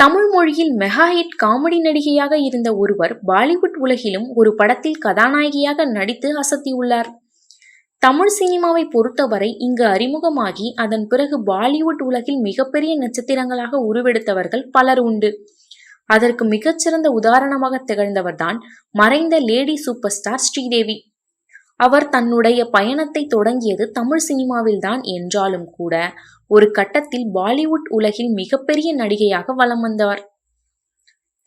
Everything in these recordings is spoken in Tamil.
தமிழ் மொழியில் மெகா ஹிட் காமெடி நடிகையாக இருந்த ஒருவர் பாலிவுட் உலகிலும் ஒரு படத்தில் கதாநாயகியாக நடித்து அசத்தியுள்ளார். தமிழ் சினிமாவை பொறுத்தவரை இங்கு அறிமுகமாகி அதன் பிறகு பாலிவுட் உலகில் மிகப்பெரிய நட்சத்திரங்களாக உருவெடுத்தவர்கள் பலர் உண்டு. அதற்கு மிகச்சிறந்த உதாரணமாக திகழ்ந்தவர்தான் மறைந்த லேடி சூப்பர் ஸ்டார் ஸ்ரீதேவி. அவர் தன்னுடைய பயணத்தை தொடங்கியது தமிழ் சினிமாவில்தான் என்றாலும் கூட ஒரு கட்டத்தில் பாலிவுட் உலகில் மிகப்பெரிய நடிகையாக வலம் வந்தவர்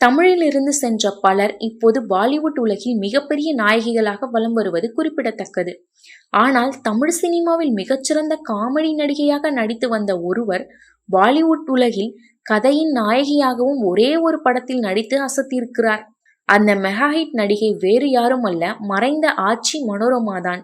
தமிழிலிருந்து சென்ற பலர் இப்போது பாலிவுட் உலகில் மிகப்பெரிய நாயகிகளாக வலம் வருவது குறிப்பிடத்தக்கது. ஆனால் தமிழ் சினிமாவில் மிகச்சிறந்த காமெடி நடிகையாக நடித்து வந்த ஒருவர் பாலிவுட் உலகில் கதையின் நாயகியாகவும் ஒரே ஒரு படத்தில் நடித்து அசத்தியிருக்கிறார். அந்த மெகாஹிட் நடிகை வேறு யாரும் அல்ல மறைந்த ஆட்சி மனோரமா தான்.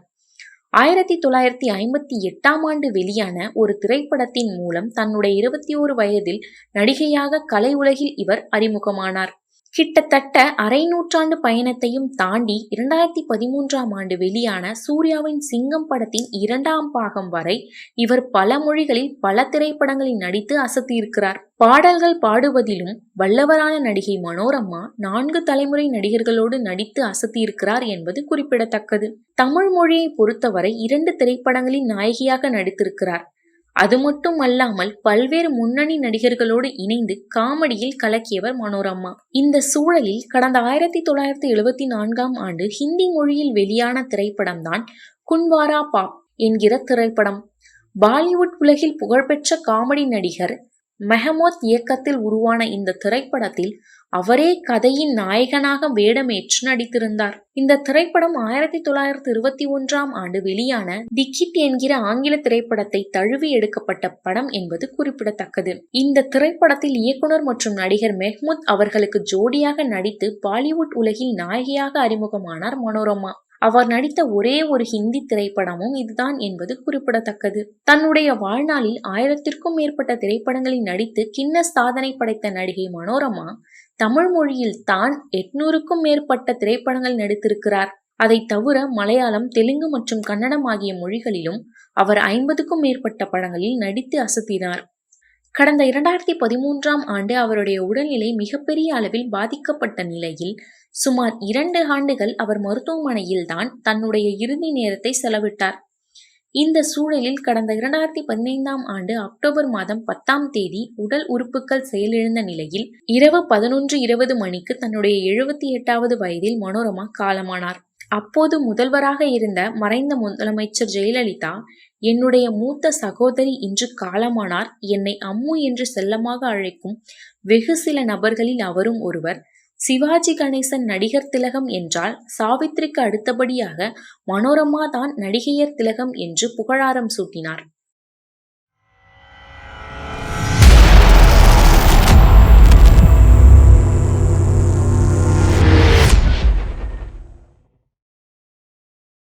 ஆயிரத்தி தொள்ளாயிரத்தி ஐம்பத்தி எட்டாம் ஆண்டு வெளியான ஒரு திரைப்படத்தின் மூலம் தன்னுடைய இருபத்தி ஓரு வயதில் நடிகையாக கலை உலகில் இவர் அறிமுகமானார். கிட்டத்தட்ட அரை நூற்றாண்டு பயணத்தையும் தாண்டி இரண்டாயிரத்தி பதிமூன்றாம் ஆண்டு வெளியான சூர்யாவின் சிங்கம் படத்தின் இரண்டாம் பாகம் வரை இவர் பல மொழிகளில் பல திரைப்படங்களில் நடித்து அசத்தியிருக்கிறார். பாடல்கள் பாடுவதிலும் வல்லவரான நடிகை மனோரமா நான்கு தலைமுறை நடிகர்களோடு நடித்து அசத்தியிருக்கிறார் என்பது குறிப்பிடத்தக்கது. தமிழ் மொழியை பொறுத்தவரை இரண்டு திரைப்படங்களில் நாயகியாக நடித்திருக்கிறார். அது மட்டும் அல்லாமல் பல்வேறு முன்னணி நடிகர்களோடு இணைந்து காமெடியில் கலக்கியவர் மனோரமா இந்த சூழலில் கடந்த ஆயிரத்தி தொள்ளாயிரத்தி எழுபத்தி நான்காம் ஆண்டு ஹிந்தி மொழியில் வெளியான திரைப்படம்தான் குன்வாரா பாப் என்கிற திரைப்படம். பாலிவுட் உலகில் புகழ்பெற்ற காமெடி நடிகர் மெஹமோத் இயக்கத்தில் உருவான இந்த திரைப்படத்தில் அவரே கதையின் நாயகனாக வேடமேற்று நடித்திருந்தார். இந்த திரைப்படம் ஆயிரத்தி தொள்ளாயிரத்தி இருபத்தி ஒன்றாம் ஆண்டு வெளியான டிக்கிட் என்கிற ஆங்கில திரைப்படத்தை தழுவி எடுக்கப்பட்ட படம் என்பது குறிப்பிடத்தக்கது. இந்த திரைப்படத்தில் இயக்குனர் மற்றும் நடிகர் மெஹ்மூத் அவர்களுக்கு ஜோடியாக நடித்து பாலிவுட் உலகில் நாயகியாக அறிமுகமானார் மனோரமா. அவர் நடித்த ஒரே ஒரு ஹிந்தி திரைப்படமும் இதுதான் என்பது குறிப்பிடத்தக்கது. தன்னுடைய வாழ்நாளில் ஆயிரத்திற்கும் மேற்பட்ட திரைப்படங்களில் நடித்து கின்னஸ் சாதனை படைத்த நடிகை மனோரமா தமிழ் மொழியில் தான் எட்நூறுக்கும் மேற்பட்ட திரைப்படங்கள் நடித்திருக்கிறார். அதை தவிர மலையாளம் தெலுங்கு மற்றும் கன்னடம் ஆகிய மொழிகளிலும் அவர் ஐம்பதுக்கும் மேற்பட்ட படங்களில் நடித்து அசத்தினார். கடந்த இரண்டாயிரத்தி பதிமூன்றாம் ஆண்டு அவருடைய உடல்நிலை மிகப்பெரிய அளவில் பாதிக்கப்பட்ட நிலையில் சுமார் இரண்டு ஆண்டுகள் அவர் மருத்துவமனையில் தான் தன்னுடைய இறுதி நேரத்தை செலவிட்டார். இந்த சூழலில் கடந்த இரண்டாயிரத்தி பதினைந்தாம் ஆண்டு அக்டோபர் மாதம் பத்தாம் தேதி உடல் உறுப்புகள் செயலிழந்த நிலையில் இரவு பதினொன்று இருபது மணிக்கு தன்னுடைய எழுபத்தி எட்டாவது வயதில் மனோரமா காலமானார். அப்போது முதல்வராக இருந்த மறைந்த முதலமைச்சர் ஜெயலலிதா என்னுடைய மூத்த சகோதரி இன்று காலமானார். என்னை அம்மு என்று செல்லமாக அழைக்கும் வெகு சில நபர்களில் அவரும் ஒருவர். சிவாஜி கணேசன் நடிகர் திலகம் என்றால் சாவித்திரிக்கு அடுத்தபடியாக மனோரமா தான் நடிகையர் திலகம் என்று புகழாரம் சூட்டினார்.